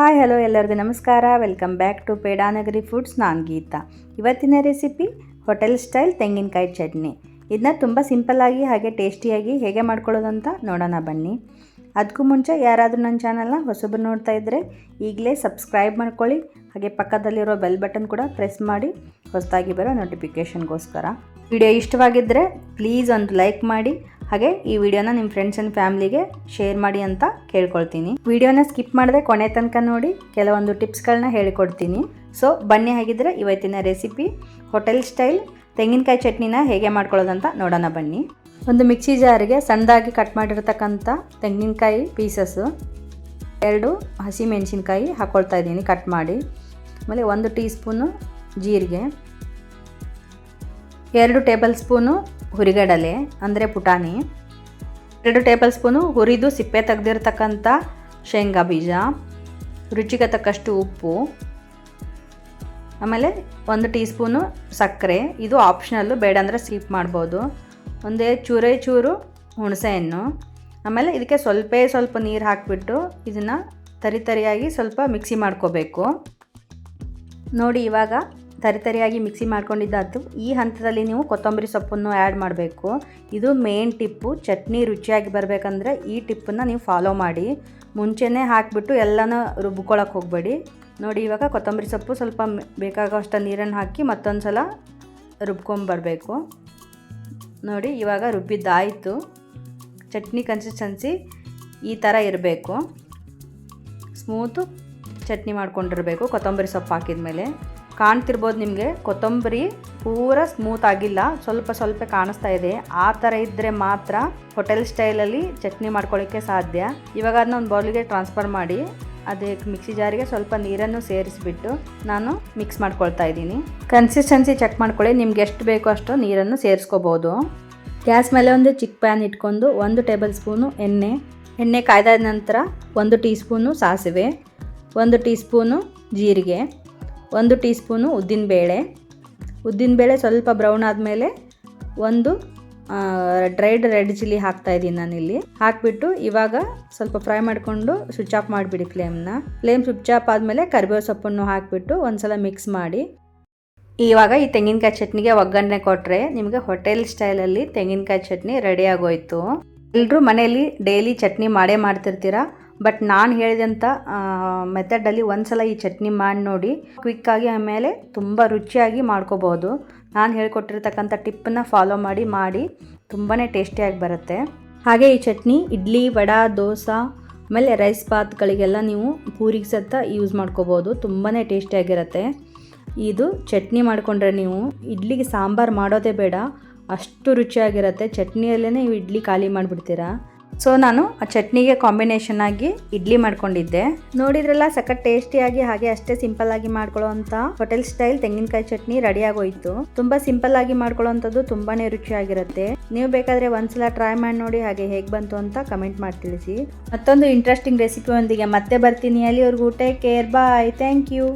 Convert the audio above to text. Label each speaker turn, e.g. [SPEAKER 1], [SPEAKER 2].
[SPEAKER 1] Hi, hello ಎಲ್ಲರಿಗೂ ನಮಸ್ಕಾರ. Welcome back to Pedanagari foods. ನಾನು ಗೀತಾ. ಇವತ್ತಿನ ರೆಸಿಪಿ ಹೋಟೆಲ್ ಸ್ಟೈಲ್ ತೆಂಗಿನಕಾಯಿ ಚಟ್ನಿ. ಇದನ್ನ ತುಂಬ ಸಿಂಪಲ್ಲಾಗಿ ಹಾಗೆ ಟೇಸ್ಟಿಯಾಗಿ ಹೇಗೆ ಮಾಡ್ಕೊಳ್ಳೋದು ಅಂತ ನೋಡೋಣ ಬನ್ನಿ. ಅದಕ್ಕೂ ಮುಂಚೆ ಯಾರಾದರೂ ನನ್ನ ಚಾನಲ್ನ ಹೊಸಬ್ರು ನೋಡ್ತಾ ಇದ್ದರೆ ಈಗಲೇ ಸಬ್ಸ್ಕ್ರೈಬ್ ಮಾಡ್ಕೊಳ್ಳಿ. ಹಾಗೆ ಪಕ್ಕದಲ್ಲಿರೋ ಬೆಲ್ ಬಟನ್ ಕೂಡ ಪ್ರೆಸ್ ಮಾಡಿ ಹೊಸದಾಗಿ ಬರೋ ನೋಟಿಫಿಕೇಷನ್ಗೋಸ್ಕರ. ವಿಡಿಯೋ ಇಷ್ಟವಾಗಿದ್ದರೆ ಪ್ಲೀಸ್ ಒಂದು ಲೈಕ್ ಮಾಡಿ. ಹಾಗೆ ಈ ವಿಡಿಯೋನ ನಿಮ್ಮ ಫ್ರೆಂಡ್ಸ್ ಆ್ಯಂಡ್ ಫ್ಯಾಮ್ಲಿಗೆ ಶೇರ್ ಮಾಡಿ ಅಂತ ಕೇಳ್ಕೊಳ್ತೀನಿ. ವಿಡಿಯೋನ ಸ್ಕಿಪ್ ಮಾಡದೆ ಕೊನೆ ತನಕ ನೋಡಿ ಕೆಲವೊಂದು ಟಿಪ್ಸ್ಗಳನ್ನ ಹೇಳಿಕೊಡ್ತೀನಿ. ಸೊ ಬನ್ನಿ ಹಾಗಿದ್ರೆ ಇವತ್ತಿನ ರೆಸಿಪಿ ಹೋಟೆಲ್ ಸ್ಟೈಲ್ ತೆಂಗಿನಕಾಯಿ ಚಟ್ನಿನ ಹೇಗೆ ಮಾಡ್ಕೊಳ್ಳೋದಂತ ನೋಡೋಣ ಬನ್ನಿ. ಒಂದು ಮಿಕ್ಸಿ ಜಾರಿಗೆ ಸಣ್ಣದಾಗಿ ಕಟ್ ಮಾಡಿರ್ತಕ್ಕಂಥ ತೆಂಗಿನಕಾಯಿ ಪೀಸಸ್ಸು ಎರಡು ಹಸಿ ಮೆಣಸಿನ್ಕಾಯಿ ಹಾಕ್ಕೊಳ್ತಾ ಇದ್ದೀನಿ ಕಟ್ ಮಾಡಿ. ಆಮೇಲೆ ಒಂದು ಟೀ ಸ್ಪೂನು ಜೀರಿಗೆ, ಎರಡು ಟೇಬಲ್ ಸ್ಪೂನು ಹುರಿಗಡಲೆ, ಅಂದರೆ ಪುಟಾಣಿ, ಎರಡು ಟೇಬಲ್ ಸ್ಪೂನು ಹುರಿದು ಸಿಪ್ಪೆ ತೆಗೆದಿರ್ತಕ್ಕಂಥ ಶೇಂಗಾ ಬೀಜ, ರುಚಿಗೆ ತಕ್ಕಷ್ಟು ಉಪ್ಪು, ಆಮೇಲೆ ಒಂದು ಟೀ ಸ್ಪೂನು ಸಕ್ಕರೆ. ಇದು ಆಪ್ಷನಲ್ಲು, ಬೇಡ ಅಂದರೆ ಸ್ಕಿಪ್ ಮಾಡ್ಬೋದು. ಒಂದೇ ಚೂರೇ ಚೂರು ಹುಣಸೆಹಣ್ಣು. ಆಮೇಲೆ ಇದಕ್ಕೆ ಸ್ವಲ್ಪ ಸ್ವಲ್ಪ ನೀರು ಹಾಕಿಬಿಟ್ಟು ಇದನ್ನು ತರಿತರಿಯಾಗಿ ಸ್ವಲ್ಪ ಮಿಕ್ಸಿ ಮಾಡ್ಕೋಬೇಕು. ನೋಡಿ, ಇವಾಗ ತರಿ ತರಿಯಾಗಿ ಮಿಕ್ಸಿ ಮಾಡ್ಕೊಂಡಿದ್ದಾತು. ಈ ಹಂತದಲ್ಲಿ ನೀವು ಕೊತ್ತಂಬರಿ ಸೊಪ್ಪನ್ನು ಆ್ಯಡ್ ಮಾಡಬೇಕು. ಇದು ಮೇನ್ ಟಿಪ್ಪು. ಚಟ್ನಿ ರುಚಿಯಾಗಿ ಬರಬೇಕಂದ್ರೆ ಈ ಟಿಪ್ಪನ್ನು ನೀವು ಫಾಲೋ ಮಾಡಿ. ಮುಂಚೆನೇ ಹಾಕಿಬಿಟ್ಟು ಎಲ್ಲನೂ ರುಬ್ಕೊಳಕ್ಕೆ ಹೋಗಬೇಡಿ. ನೋಡಿ, ಇವಾಗ ಕೊತ್ತಂಬರಿ ಸೊಪ್ಪು ಸ್ವಲ್ಪ ಬೇಕಾಗೋಷ್ಟು ನೀರನ್ನು ಹಾಕಿ ಮತ್ತೊಂದು ಸಲ ರುಬ್ಕೊಂಬರಬೇಕು ನೋಡಿ, ಇವಾಗ ರುಬ್ಬಿದ್ದಾಯಿತು. ಚಟ್ನಿ ಕನ್ಸಿಸ್ಟೆನ್ಸಿ ಈ ಥರ ಇರಬೇಕು. ಸ್ಮೂತು ಚಟ್ನಿ ಮಾಡ್ಕೊಂಡಿರಬೇಕು ಕೊತ್ತಂಬರಿ ಸೊಪ್ಪು ಹಾಕಿದ ಮೇಲೆ ಕಾಣ್ತಿರ್ಬೋದು ನಿಮಗೆ. ಕೊತ್ತಂಬರಿ ಪೂರ ಸ್ಮೂತ್ ಆಗಿಲ್ಲ. ಸ್ವಲ್ಪ ಸ್ವಲ್ಪ ಕಾಣಿಸ್ತಾ ಇದೆ. ಆ ಥರ ಇದ್ದರೆ ಮಾತ್ರ ಹೋಟೆಲ್ ಸ್ಟೈಲಲ್ಲಿ ಚಟ್ನಿ ಮಾಡ್ಕೊಳ್ಳೋಕ್ಕೆ ಸಾಧ್ಯ. ಇವಾಗ ಅದನ್ನ ಒಂದು ಬೌಲಿಗೆ ಟ್ರಾನ್ಸ್ಫರ್ ಮಾಡಿ ಅದಕ್ಕೆ ಮಿಕ್ಸಿ ಜಾರಿಗೆ ಸ್ವಲ್ಪ ನೀರನ್ನು ಸೇರಿಸಿಬಿಟ್ಟು ನಾನು ಮಿಕ್ಸ್ ಮಾಡ್ಕೊಳ್ತಾ ಇದ್ದೀನಿ. ಕನ್ಸಿಸ್ಟೆನ್ಸಿ ಚೆಕ್ ಮಾಡ್ಕೊಳ್ಳಿ. ನಿಮ್ಗೆ ಎಷ್ಟು ಬೇಕೋ ಅಷ್ಟು ನೀರನ್ನು ಸೇರಿಸ್ಕೋಬೋದು. ಗ್ಯಾಸ್ ಮೇಲೆ ಒಂದು ಚಿಕ್ಕ ಪ್ಯಾನ್ ಇಟ್ಕೊಂಡು ಒಂದು ಟೇಬಲ್ ಸ್ಪೂನು ಎಣ್ಣೆ. ಎಣ್ಣೆ ಕಾಯ್ದಾದ ನಂತರ ಒಂದು ಟೀ ಸ್ಪೂನು ಸಾಸಿವೆ. ಒಂದು ಟೀ ಸ್ಪೂನು ಜೀರಿಗೆ. ಒಂದು ಟೀ ಸ್ಪೂನು ಉದ್ದಿನಬೇಳೆ ಉದ್ದಿನಬೇಳೆ ಸ್ವಲ್ಪ ಬ್ರೌನ್ ಆದಮೇಲೆ ಒಂದು ಡ್ರೈಡ್ ರೆಡ್ ಚಿಲ್ಲಿ ಹಾಕ್ತಾ ಇದ್ದೀನಿ ನಾನಿಲ್ಲಿ. ಹಾಕಿಬಿಟ್ಟು ಇವಾಗ ಸ್ವಲ್ಪ ಫ್ರೈ ಮಾಡಿಕೊಂಡು ಸ್ವಿಚ್ ಆಫ್ ಮಾಡಿಬಿಡಿ ಫ್ಲೇಮ್ನ. ಫ್ಲೇಮ್ ಸ್ವಿಚ್ ಆಫ್ ಆದಮೇಲೆ ಕರಿಬೇವು ಸೊಪ್ಪನ್ನು ಹಾಕಿಬಿಟ್ಟು ಒಂದ್ಸಲ ಮಿಕ್ಸ್ ಮಾಡಿ. ಇವಾಗ ಈ ತೆಂಗಿನಕಾಯಿ ಚಟ್ನಿಗೆ ಒಗ್ಗರಣೆ ಕೊಟ್ಟರೆ ನಿಮಗೆ ಹೋಟೆಲ್ ಸ್ಟೈಲಲ್ಲಿ ತೆಂಗಿನಕಾಯಿ ಚಟ್ನಿ ರೆಡಿ ಆಗೋಯ್ತು. ಎಲ್ಲರೂ ಮನೆಯಲ್ಲಿ ಡೈಲಿ ಚಟ್ನಿ ಮಾಡೇ ಮಾಡ್ತಿರ್ತೀರ? ಬಟ್ ನಾನು ಹೇಳಿದಂಥ ಮೆಥಡಲ್ಲಿ ಒಂದ್ಸಲ ಈ ಚಟ್ನಿ ಮಾಡಿ ನೋಡಿ ಕ್ವಿಕ್ಕಾಗಿ ಆಮೇಲೆ ತುಂಬ ರುಚಿಯಾಗಿ ಮಾಡ್ಕೋಬೋದು ನಾನು ಹೇಳ್ಕೊಟ್ಟಿರ್ತಕ್ಕಂಥ ಟಿಪ್ಪನ್ನ ಫಾಲೋ ಮಾಡಿ ಮಾಡಿ ತುಂಬಾ ಟೇಸ್ಟಿಯಾಗಿ ಬರುತ್ತೆ. ಹಾಗೆ ಈ ಚಟ್ನಿ, ಇಡ್ಲಿ, ವಡ, ದೋಸೆ, ಆಮೇಲೆ ರೈಸ್ ಬಾತ್ಗಳಿಗೆಲ್ಲ ನೀವು ಪೂರಿಗೆ ಸತ್ತ ಯೂಸ್ ಮಾಡ್ಕೋಬೋದು ತುಂಬಾ ಟೇಸ್ಟಿಯಾಗಿರುತ್ತೆ ಇದು ಚಟ್ನಿ ಮಾಡಿಕೊಂಡ್ರೆ ನೀವು ಇಡ್ಲಿಗೆ ಸಾಂಬಾರು ಮಾಡೋದೇ ಬೇಡ. ಅಷ್ಟು ರುಚಿಯಾಗಿರುತ್ತೆ. ಚಟ್ನಿಯಲ್ಲೇ ನೀವು ಇಡ್ಲಿ ಖಾಲಿ ಮಾಡಿಬಿಡ್ತೀರಾ. ಸೊ ನಾನು ಆ ಚಟ್ನಿಗೆ ಕಾಂಬಿನೇಷನ್ ಆಗಿ ಇಡ್ಲಿ ಮಾಡ್ಕೊಂಡಿದ್ದೆ. ನೋಡಿದ್ರೆಲ್ಲ, ಸಖತ್ ಟೇಸ್ಟಿಯಾಗಿ ಹಾಗೆ ಅಷ್ಟೇ ಸಿಂಪಲ್ ಆಗಿ ಮಾಡ್ಕೊಳ್ಳೋಂಥ ಹೋಟೆಲ್ ಸ್ಟೈಲ್ ತೆಂಗಿನಕಾಯಿ ಚಟ್ನಿ ರೆಡಿ ಆಗೋಯ್ತು. ತುಂಬಾ ಸಿಂಪಲ್ ಆಗಿ ಮಾಡ್ಕೊಳ್ಳೋಂಥದ್ದು ತುಂಬಾನೇ ರುಚಿಯಾಗಿರುತ್ತೆ. ನೀವು ಬೇಕಾದ್ರೆ ಒಂದ್ಸಲ ಟ್ರೈ ಮಾಡಿ ನೋಡಿ ಹಾಗೆ ಹೇಗೆ ಬಂತು ಅಂತ ಕಮೆಂಟ್ ಮಾಡಿ ತಿಳಿಸಿ. ಮತ್ತೊಂದು ಇಂಟ್ರೆಸ್ಟಿಂಗ್ ರೆಸಿಪಿಯೊಂದಿಗೆ ಮತ್ತೆ ಬರ್ತೀನಿ. ಅಲ್ಲಿವರೆಗೂ take care bye thank you